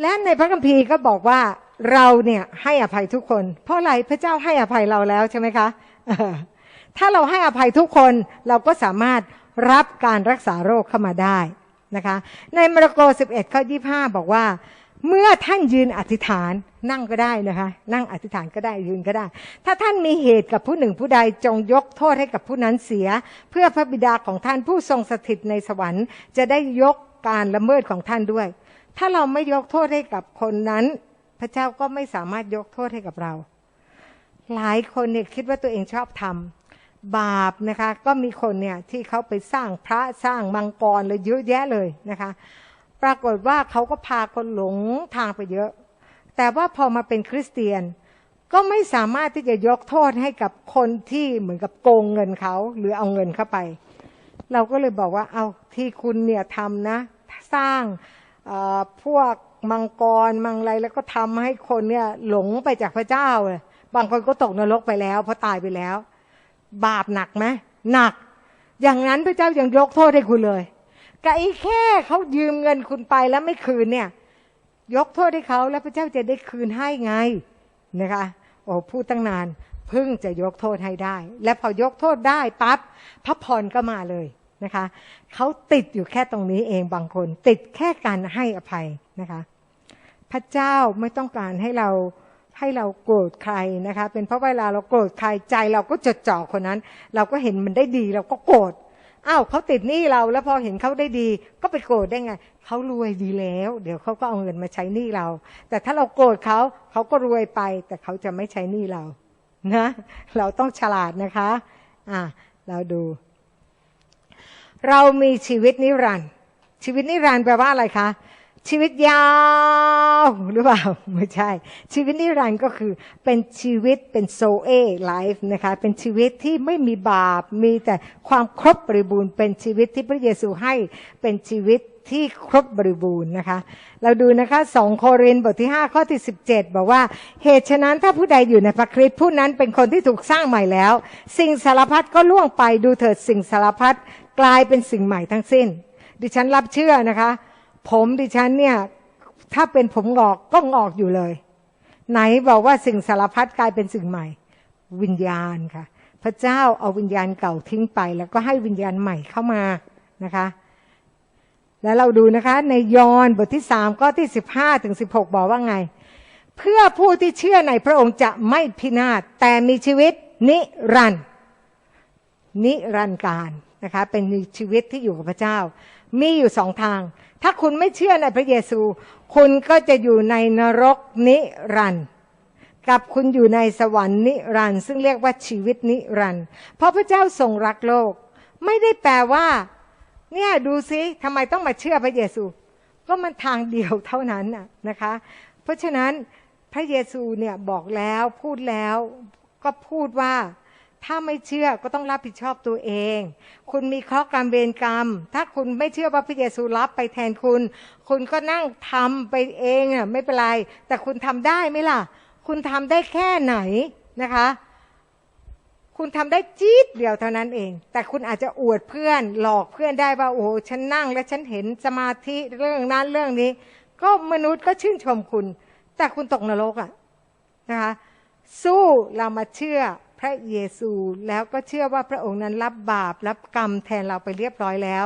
และในพระคัมภีร์ก็บอกว่าเราเนี่ยให้อภัยทุกคน เพราะอะไรพระเจ้าให้อภัยเราแล้วใช่ไหมคะถ้าเราให้อภัยทุกคนเราก็สามารถรับการรักษาโรคเข้ามาได้นะคะ ในมาระโก 11 ข้อ 25 บอกว่า เมื่อท่านยืนอธิษฐานนั่งก็ได้นะคะ นั่งอธิษฐานก็ได้ยืนก็ได้ ถ้าท่านมีเหตุกับผู้หนึ่งผู้ใดจงยกโทษให้กับผู้นั้นเสีย เพื่อพระบิดาของท่านผู้ทรงสถิตในสวรรค์ จะได้ยกการละเมิดของท่านด้วย ถ้าเราไม่ยกโทษให้กับคนนั้น พระเจ้าก็ไม่สามารถยกโทษให้กับเรา หลายคนเนี่ยคิดว่าตัวเองชอบทำบาปนะคะ ก็มีคนเนี่ยที่เขาไปสร้างพระสร้างมังกรเลยเยอะแยะเลยนะคะ ปรากฏว่าเขาก็พาคนหลงทางไปเยอะ แต่ว่าพอมาเป็นคริสเตียนก็ไม่สามารถที่จะยกโทษให้กับคนที่เหมือนกับโกงเงินเขาหรือเอาเงินเข้าไป เราก็เลยบอกว่าเอาที่คุณเนี่ยทำนะ สร้าง พวกมังกรมังอะไรแล้วก็ทำให้คนเนี่ยหลงไปจากพระเจ้าเลยบางคนก็ตกนรกไปแล้วเพราะตายไปแล้ว บาปหนักไหมหนัก อย่างนั้นพระเจ้ายังยกโทษให้คุณเลยกับไอ้แค่เขายืมเงินคุณไปแล้วไม่คืนเนี่ย ยกโทษให้เขาแล้วพระเจ้าจะได้คืนให้ไงนะคะโอ้พูดตั้งนานเพิ่งจะยกโทษให้ได้ และพอยกโทษได้ปั๊บพระพรก็มาเลย นะคะเขาติดอยู่แค่ตรงนี้เองบางคน ติดแค่การให้อภัยนะคะพระเจ้าไม่ต้องการให้เราให้เราโกรธใครนะคะ เป็นเพราะเวลาเราโกรธใครใจเราก็จดจ่อคนนั้น เราก็เห็นมันได้ดีเราก็โกรธอ้าวเขาติดหนี้เราแล้วพอเห็นเขาได้ดี ก็ไปโกรธได้ไงเขารวยดีแล้ว เดี๋ยวเขาก็เอาเงินมาใช้หนี้เรา แต่ถ้าเราโกรธเขาเขาก็รวยไป แต่เขาจะไม่ใช้หนี้เรานะเราต้องฉลาดนะคะอะเราดู เรามีชีวิตนิรันดร์ชีวิตนิรันดร์แปลว่าอะไรคะ ชีวิตยาวหรือเปล่าไม่ใช่ ชีวิตนิรันดร์ก็คือเป็นชีวิตเป็นโซเอไลฟ์นะคะเป็นชีวิตที่ไม่มีบาปมีแต่ความครบบริบูรณ์เป็นชีวิตที่พระเยซูให้เป็นชีวิต ที่ครบบริบูรณ์นะคะ เราดูนะคะสองโครินบทที่ 5 ข้อที่ 17 บอกว่า เหตุฉะนั้นถ้าผู้ใดอยู่ในพระคริสต์ผู้นั้นเป็นคนที่ถูกสร้างใหม่แล้ว สิ่งสารพัดก็ล่วงไปดูเถิดสิ่งสารพัดกลายเป็นสิ่งใหม่ทั้งสิ้น ดิฉันรับเชื่อนะคะ ผมดิฉันเนี่ยถ้าเป็นผมงอกก็งอกอยู่เลย ไหนบอกว่าสิ่งสารพัดกลายเป็นสิ่งใหม่ วิญญาณค่ะ พระเจ้าเอาวิญญาณเก่าทิ้งไป แล้วก็ให้วิญญาณใหม่เข้ามานะคะ แล้วเราดูนะคะในยอห์นบทที่สามก็ที่สิบห้าถึงสิบหกบอกว่าไง เพื่อผู้ที่เชื่อในพระองค์จะไม่พินาศแต่มีชีวิตนิรันดร์นิรันดร์การนะคะเป็นชีวิตที่อยู่กับพระเจ้า มีอยู่สองทาง ถ้าคุณไม่เชื่อในพระเยซู คุณก็จะอยู่ในนรกนิรันดร์กับคุณอยู่ในสวรรค์นิรันดร์ซึ่งเรียกว่าชีวิตนิรันดร์เพราะพระเจ้าทรงรักโลก ไม่ได้แปลว่า เนี่ยดูซิทำไมต้องมาเชื่อพระเยซู ก็มันทางเดียวเท่านั้นน่ะนะคะ เพราะฉะนั้นพระเยซูเนี่ยบอกแล้วพูดแล้วก็พูดว่าถ้าไม่เชื่อก็ต้องรับผิดชอบตัวเอง คุณมีเคราะห์กรรมเวรกรรม ถ้าคุณไม่เชื่อว่าพระเยซูรับไปแทนคุณ คุณก็นั่งทำไปเองอะไม่เป็นไร แต่คุณทำได้ไหมล่ะ คุณทำได้แค่ไหนนะคะ คุณทำได้จี๊ดเดียวเท่านั้นเอง แต่คุณอาจจะอวดเพื่อน หลอกเพื่อนได้ว่าโอ้โหฉันนั่ง และฉันเห็นสมาธิเรื่องนั้นเรื่องนี้ ก็มนุษย์ก็ชื่นชมคุณ แต่คุณตกนรกอะนะคะสู้เรามาเชื่อพระเยซูแล้วก็เชื่อว่าพระองค์นั้นรับบาปรับกรรมแทนเราไปเรียบร้อยแล้ว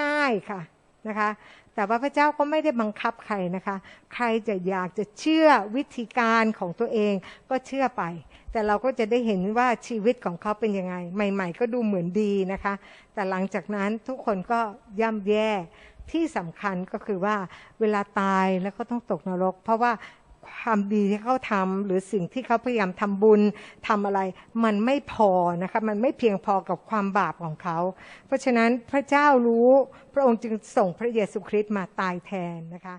ง่าย ๆค่ะ นะคะ แต่ว่าพระเจ้าก็ไม่ได้บังคับใครนะคะ ใครจะอยากจะเชื่อวิธีการของตัวเองก็เชื่อไป แต่เราก็จะได้เห็นว่าชีวิตของเขาเป็นยังไง ใหม่ ๆ ก็ดูเหมือนดีนะคะ แต่หลังจากนั้นทุกคนก็ย่ำแย่ที่สำคัญก็คือว่าเวลาตายแล้วก็ต้องตกนรก เพราะว่า ความดีที่เขาทำหรือสิ่งที่เขาพยายามทำบุญทำอะไร มันไม่พอนะคะมันไม่เพียงพอกับความบาปของเขา เพราะฉะนั้นพระเจ้ารู้พระองค์จึงส่งพระเยซูคริสต์มาตายแทนนะคะ